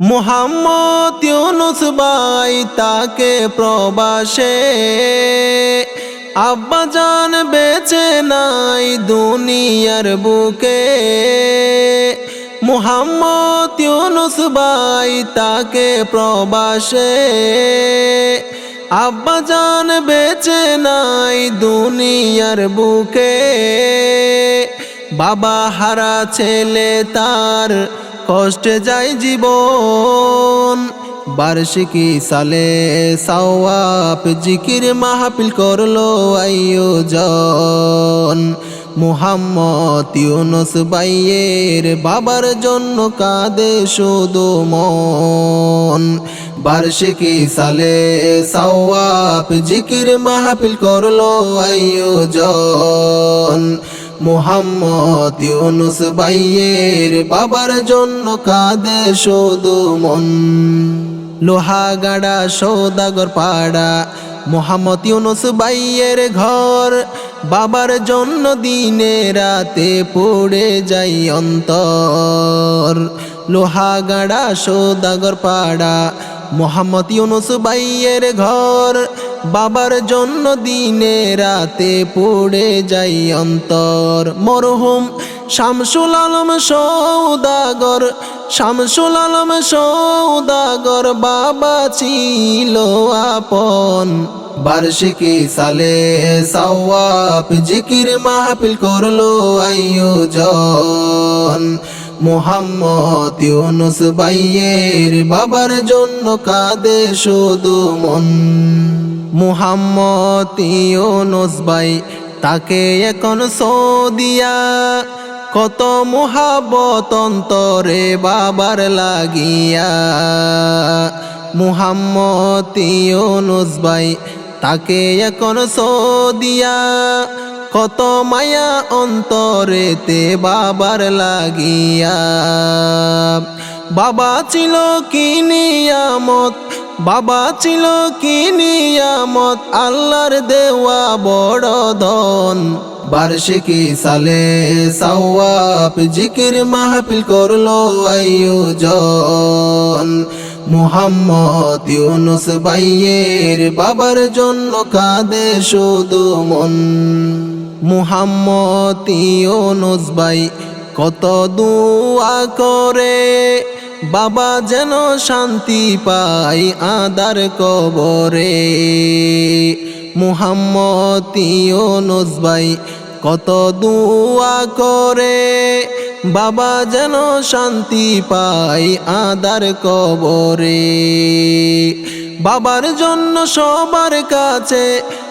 মুহাম্মদ ইউনুস ভাই তাকে প্রবাসে আব্বা জান বেঁচে নাই দুনিয়ার বুকে। মুহাম্মদ ইউনুস ভাই তাকে প্রবাসে আব্বা জান বেঁচে নাই দুনিয়ার বুকে। বাবা হারা ছেলে তার কষ্টে যায় জীবন। বার্ষিকী সালে সাওয়াপ জিকির মাহফিল করল আয়োজন। মুহাম্মদ ইউনুস বাইয়ের বাবার জন্য কাঁদে শুধু মন। বার্ষিকী সালে সাওয়াপ জিকির মাহফিল করল আয়োজন। মুহাম্মদ ইউনুস বাইয়ের বাবার জন্য কাঁদে শুধু মন। লোহাগাড়া সৌদাগর পাড়া, মোহাম্মদ ইউনুস বাইয়ের ঘর, বাবার জন্য দিনে রাতে পড়ে যাই অন্তর। লোহাগাড়া সৌদাগর পাড়া, মোহাম্মদ ইউনুস বাইয়ের ঘর বাবার জন্য দিনে রাতে পড়ে যাই অন্তর। মরহুম শামসুল আলম সৌদাগর, শামসুল আলম সৌদাগর বাবা ছিল আপন। বার্ষিকী সালে সওয়াব জিকির মাহফিল করল আয়োজন। মোহাম্মদ ইউনুস বাইয়ের বাবার জন্য কাঁদে শুধু মন। মুহাম্মদ ইউনুস বাই তাকে এখন সৌদিয়া। কত মুহাবত অন্তরে বাবার লাগিয়া। মুহাম্মদ ইউনুস বাই তাকে এখন সৌদিয়া। কত মায়া অন্তরেতে বাবার লাগিয়া। বাবা ছিল কি নিয়ামত বাবা ছিল কি নিয়ামত? আল্লাহর দেওয়া বড় ধন। বার্ষিকী সালে সাওয়াব জিকির মাহফিল করল আয়োজন। মুহাম্মদ ইউনুস বাইয়ের বাবার জন্য কাঁদে শুধু মন। মুহাম্মদ ইউনুস বাই কত দুয়া করে। বাবা যেন শান্তি পাই আদার কবরে। মুহাম্মদ ইউনুস ভাই কত দুয়া করে। বাবা যেন শান্তি পাই আদার কবরে। বাবার জন্য সবার কাছে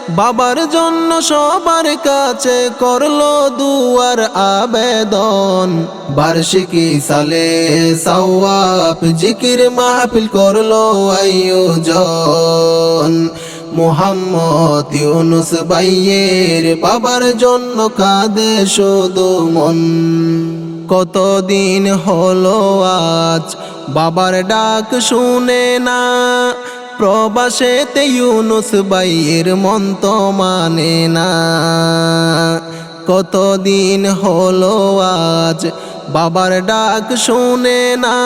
বাবার জন্য সবার কাছে করল দুয়ার আবেদন। বার্ষিকী সালে সওয়াব জিকির মাহফিল করল আয়োজন। মোহাম্মদ ইউনুস বাইয়ের বাবার জন্য কাঁদে শুধু মন। কতদিন হলো আজ? বাবার ডাক শুনে না। প্রবাসেতে ইউনুস বাইয়ের মন তো মানে না। কতদিন হলো আজ, বাবার ডাক শুনে না।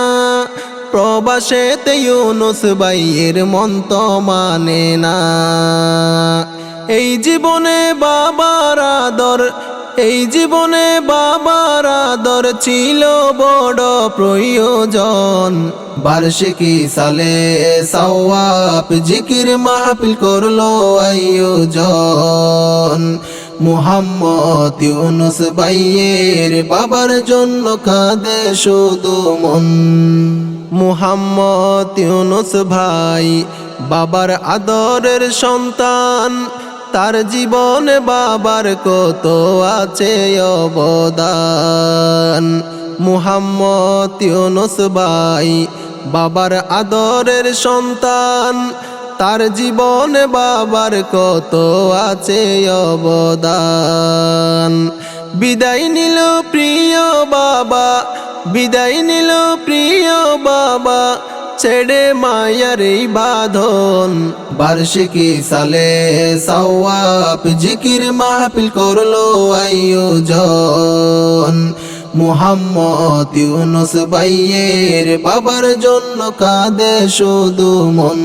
প্রবাসেতে ইউনুস বাইয়ের মন তো মানে না। এই জীবনে বাবার আদর এই জীবনে বাবার আদর ছিল বড় প্রয়োজন। বার্ষিকী সালে সওয়াব জিকির মাহফিল করল আয়োজন। মুহাম্মদ ইউনুস বাইয়ের বাবার জন্য কাঁদে শুধু মন। মুহাম্মদ ইউনুস ভাই বাবার আদরের সন্তান। তার জীবনে বাবার কত আছে অবদান। মুহাম্মদ ইউনুস ভাই বাবার আদরের সন্তান, তার জীবনে বাবার কত আছে অবদান। বিদায় নিল প্রিয় বাবা, বিদায় নিল প্রিয় বাবা ছেড়ে মায়ার এই বাঁধন। বার্ষিকী সালে সওয়াব জিকির মাহফিল করল আয়োজন। মুহাম্মদ ইউনুস ভাইয়ের বাবার জন্য কাঁদে শুধু মন।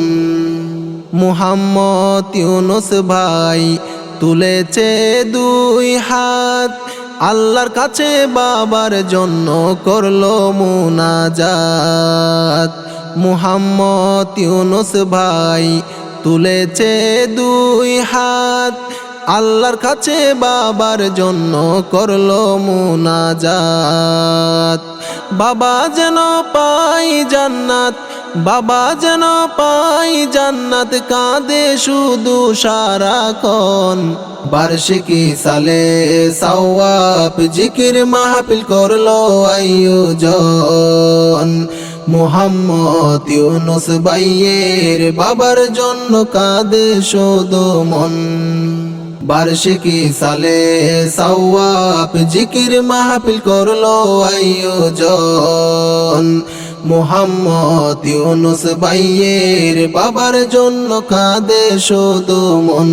মুহাম্মদ ইউনুস ভাই তুলেছে দুই হাত। আল্লাহর কাছে বাবার জন্য করল মুনাজাত। মুহাম্মদ ইউনুস ভাই তুলেছে দুই হাত। আল্লাহর কাছে বাবার জন্য করল মুনাজাত। বাবা যেন পাই জান্নাত, বাবা যেন পাই জান্নাত কাঁদে শুধু সারা সারাক্ষণ। বার্ষিকী সালে সওয়াব জিকির মাহফিল করল আয়োজন। মুহাম্মদ ইউনুস ভাইয়ের বাবার জন্য কাঁদে শুধু মন। বার্ষিকী সালে সওয়াব জিকির মাহফিল করল আয়োজন। মুহাম্মদ ইউনুস ভাইয়ের বাবার জন্য কাঁদে শুধু মন।